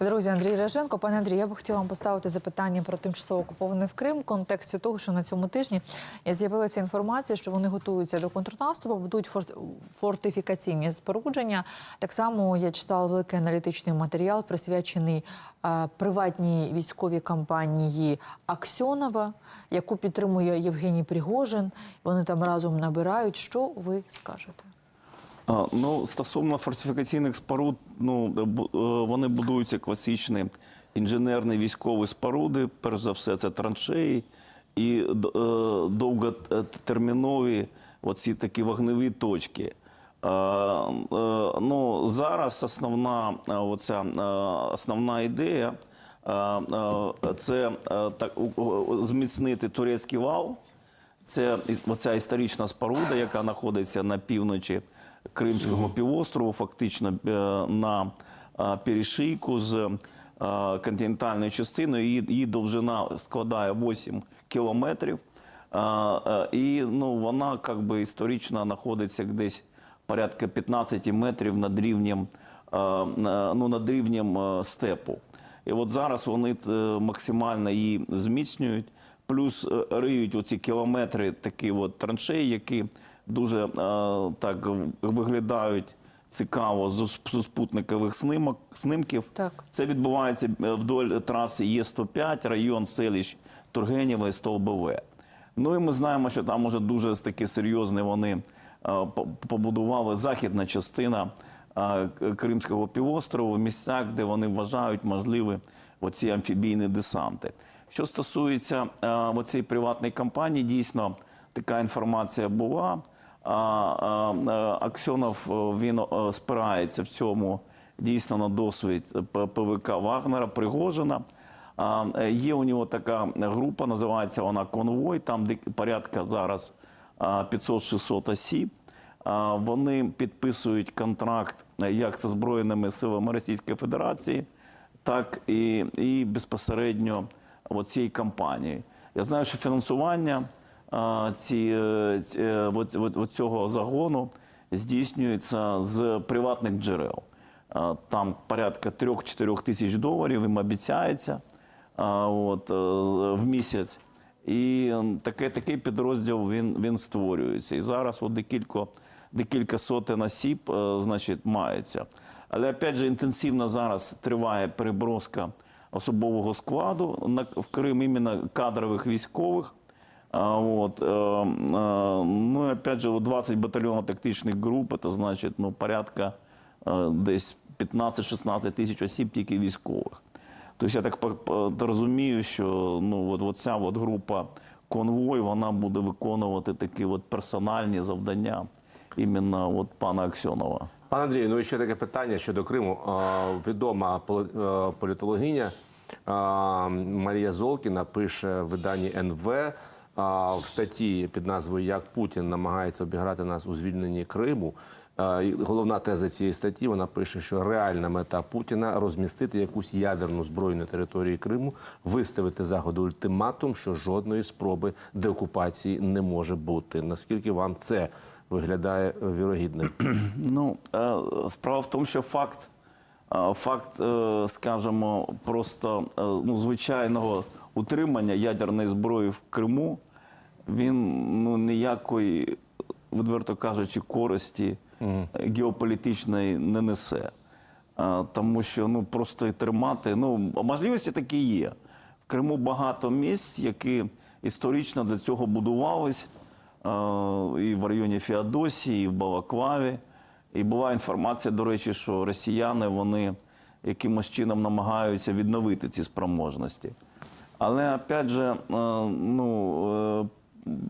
Друзі, Андрій Реженко. Пане Андрій, я б хотіла вам поставити запитання про тимчасово окупований в Крим в контексті того, що на цьому тижні з'явилася інформація, що вони готуються до контрнаступу, будуть фор- фортифікаційні спорудження. Так само я читала великий аналітичний матеріал, присвячений е, приватній військовій компанії Аксьонова, яку підтримує Євгеній Пригожин. Вони там разом набирають. Що ви скажете? Ну, стосовно фортифікаційних споруд, ну е, вони будуються класичні інженерні військові споруди. Перш за все, це траншеї і е, довготермінові оці такі вогневі точки. Е, Ну, зараз основна оця основна ідея це так зміцнити турецький вал. Це оця історична споруда, яка знаходиться на півночі Кримського півострову, фактично е, на е, перешийку з е, континентальною частиною. Її, її довжина складає 8 кілометрів. І ну, вона як би, історично знаходиться десь порядка 15 метрів над рівнем, ну, над рівнем степу. І от зараз вони максимально її зміцнюють, плюс е, риють оці кілометри такі от траншеї, які дуже е, так виглядають цікаво з спутникових снимок, снимків. Так. Це відбувається е, вдоль траси Є105, район селищ Тургенєва і Столбове. Ну і ми знаємо, що там уже дуже такі серйозні вони е, побудували західна частина Кримського півострову в місцях, де вони вважають можливі оці амфібійні десанти. Що стосується е, оцієї приватної компанії, дійсно така інформація була. А, Аксьонов е, він е, спирається в цьому дійсно на досвід ПВК Вагнера, Пригожина. Е, Є у нього така група, називається вона Конвой. Там порядка зараз а, 500-600 осіб. Вони підписують контракт е, як зі Збройними силами Російської Федерації, так і, і безпосередньо цієї кампанії. Я знаю, що фінансування ці, е, ці, е, от, от, от цього загону здійснюється з приватних джерел. Там порядка 3-4 тисяч доларів їм обіцяється от, е, в місяць. І таке, такий підрозділ він, він створюється. І зараз от декілька, декілька сотень осіб значить, мається. Але опять же інтенсивно зараз триває переброска особового складу на, в Крим, іменно кадрових військових. А, от, е, е, ну опять же, от 20 батальйонів тактичних груп, це значить ну, порядка е, десь 15-16 тисяч осіб тільки військових. Тобто я так розумію, що ну, от, от ця от група конвой вона буде виконувати такі от персональні завдання іменно от пана Аксьонова. Пане Андрію, ну і ще таке питання щодо Криму. Відома полі- політологиня Марія Золкіна пише в виданні НВ в статті під назвою Як Путін намагається обіграти нас у звільненні Криму. Головна теза цієї статті вона пише, що реальна мета Путіна розмістити якусь ядерну зброю на території Криму, виставити заходу ультиматум, що жодної спроби деокупації не може бути. Наскільки вам це виглядає е, вірогідним? Ну, е, справа в тому, що факт, е, факт, скажімо, просто ну, звичайного утримання ядерної зброї в Криму, він ну, ніякої, відверто кажучи, користі геополітичної не несе. Тому що ну, просто тримати, ну, можливості такі є. В Криму багато місць, які історично для цього будувались і в районі Феодосії, і в Балаклаві. І була інформація, до речі, що росіяни вони якимось чином намагаються відновити ці спроможності. Але опять же, ну, е,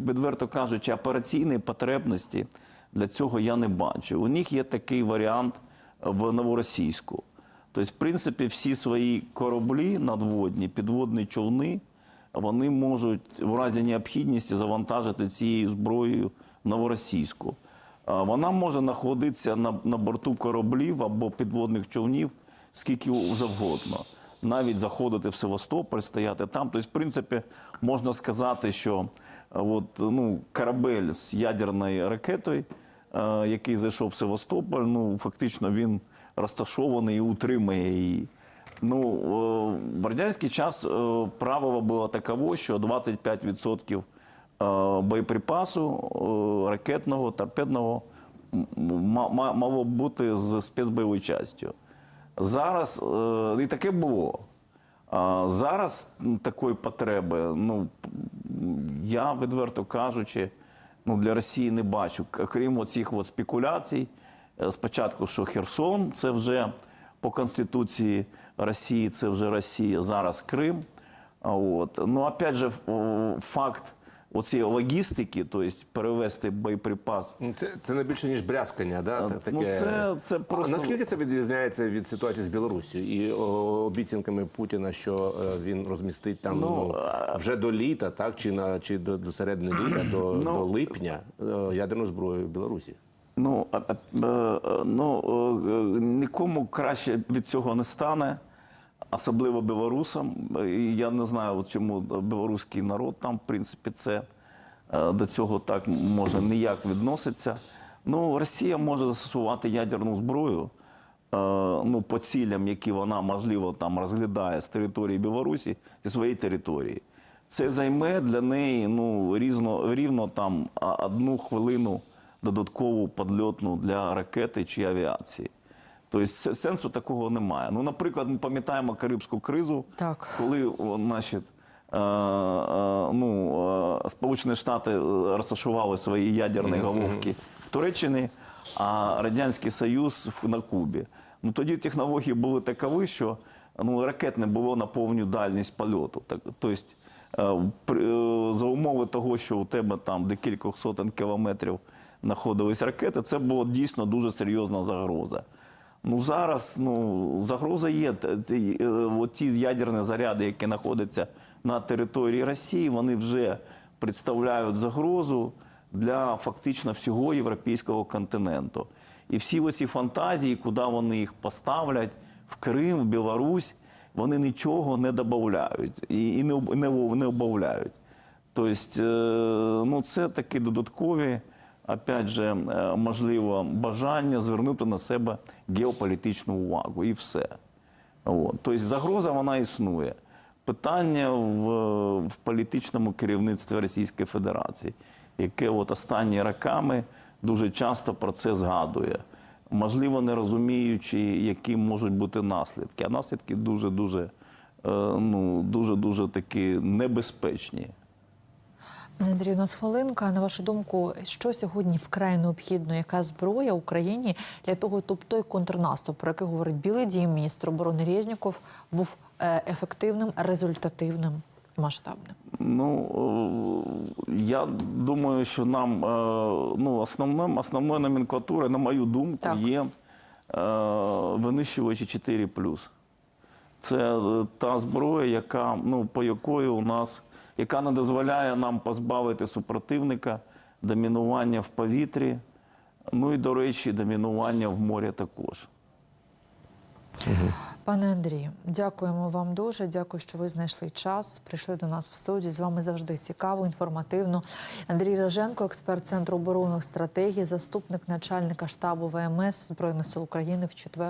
відверто кажучи, операційної потребності для цього я не бачу. У них є такий варіант в новоросійську. Тобто, в принципі, всі свої кораблі надводні, підводні човни, вони можуть в разі необхідності завантажити цією зброєю новоросійську. Вона може знаходитися на, на борту кораблів або підводних човнів скільки завгодно. Навіть заходити в Севастополь, стояти там. Тобто, в принципі, можна сказати, що е, от, ну, корабель з ядерною ракетою, е, який зайшов в Севастополь, ну, фактично він розташований і утримує її. Ну, е, в радянський час е, правило було таково, що 25% е, боєприпасу ракетного, торпедного мало бути з спецбойовою частю. Зараз і таке було. Зараз такої потреби, ну я відверто кажучи, ну для Росії не бачу. Крім оцих от спекуляцій, е, спочатку, що Херсон, це вже по Конституції Росії, це вже Росія, зараз Крим. От. Ну, опять же, факт оцієї логістики, тобто перевести боєприпас. Ну, Це, це не більше ніж брязкання, да? А, Та- ну, це- це А наскільки це відрізняється від ситуації з Білорусі і обіцянками Путіна, що е, він розмістить там ну, вже до літа, так? Чи на чи до, до середини літа, до, до липня е, ядерну зброю в Білорусі? Ну, е, ну нікому краще від цього не стане, особливо білорусам. І я не знаю, от чому білоруський народ там, в принципі, це е, до цього так може ніяк відноситься. Ну, Росія може застосувати ядерну зброю. е, Ну, по цілям, які вона можливо там розглядає з території Білорусі зі своєї території, це займе для неї ну різно рівно там одну хвилину додаткову подльотну для ракети чи авіації. Тобто се- сенсу такого немає. Ну, наприклад, ми пам'ятаємо Карибську кризу, Так. коли значить, е, е, ну, е, Сполучені Штати розташували свої ядерні головки в Туреччині, а Радянський Союз на Кубі. Ну, тоді технології були такові, що ну, ракет не було на повну дальність польоту. Так, тобто, е, е, за умови того, що у тебе там декількох сотень кілометрів знаходились ракети, це була дійсно дуже серйозна загроза. Ну зараз ну, загроза є. Е, от ті ядерні заряди, які знаходяться на території Росії, вони вже представляють загрозу для фактично всього європейського континенту. І всі оці фантазії, куди вони їх поставлять, в Крим, в Білорусь, вони нічого не додають і, і не, не, не обавляють. Тобто, е, ну, це такі додаткові, опять же, е, можливо, бажання звернути на себе геополітичну увагу і все. От. Тобто загроза вона існує. Питання в, в політичному керівництві Російської Федерації, яке от останні роками дуже часто про це згадує. Можливо, не розуміючи, які можуть бути наслідки. А наслідки дуже-дуже, е, ну, дуже-дуже такі небезпечні. Пане Андрію, у нас хвилинка. На вашу думку, що сьогодні вкрай необхідно, яка зброя Україні для того, щоб той контрнаступ, про який говорить Білий Дім, міністр оборони Резніков, був е, ефективним, результативним, масштабним? Ну, е, я думаю, що нам е, ну, основним, основною номенклатурою, на мою думку, Так. є винищувачі 4 Це та зброя, яка, ну, по якої у нас, яка не дозволяє нам позбавити супротивника домінування в повітрі, ну і, до речі, домінування в морі також. Пане Андрію, дякуємо вам дуже. Дякую, що ви знайшли час. Прийшли до нас в студію. З вами завжди цікаво, інформативно. Андрій Роженко, експерт Центру оборонних стратегій, заступник начальника штабу ВМС Збройних сил України в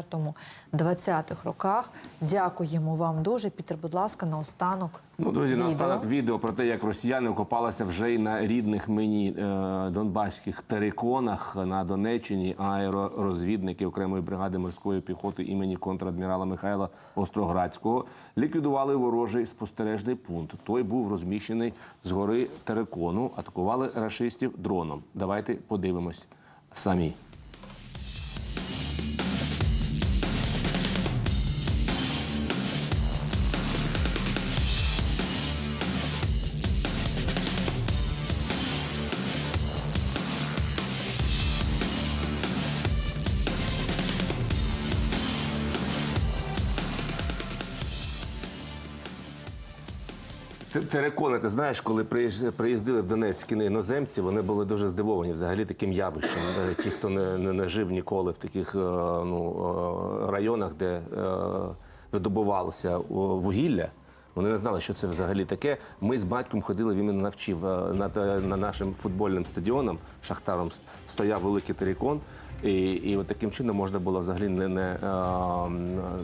4-20-х роках. Дякуємо вам дуже. Пітер, будь ласка, наостанок. Ну, друзі, відео. наостанок відео про те, як росіяни окопалися вже й на рідних мені е, донбаських териконах на Донеччині. Аеророзвідники окремої бригади морської піхоти імені контрадмірала Михайла Остроградського ліквідували ворожий спостережний пункт. Той був розміщений з гори терикону. Атакували рашистів дроном. Давайте подивимось самі. Терекони, ти знаєш, коли приїздили в Донецьк іноземці, вони були дуже здивовані взагалі таким явищем. Ті, хто не, не, не жив ніколи в таких е, ну, е, районах, де е, видобувалося вугілля, Вони не знали, що це взагалі таке. Ми з батьком ходили, він мене навчив е, над е, на нашим футбольним стадіоном Шахтаром стояв великий терикон. І, і от таким чином можна було взагалі не, не, е,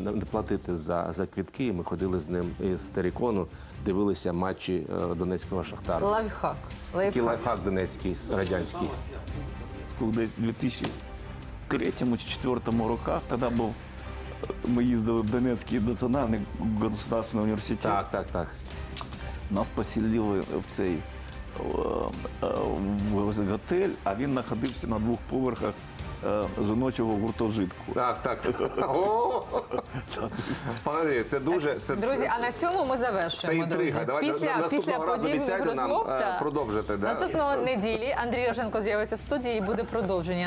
не, не платити за, за квітки. І ми ходили з ним із терикону, дивилися матчі Донецького Шахтару. Лайфхак. Такий Лайфхак. лайфхак донецький, радянський. Десь 2003 чи 2004 роках, тоді був, ми їздили в Донецький національний государственний університет. Так, так, так. Нас поселили в цей е, е, в готель, а він знаходився на двох поверхах е, жіночого гуртожитку. Так, так. Пане це дуже це, Друзі, а на цьому ми це інтрига. Друзі. Давайте після, після подібних нам розмов та продовжити. да? наступного неділі Андрій Роженко з'явиться в студії і буде продовження.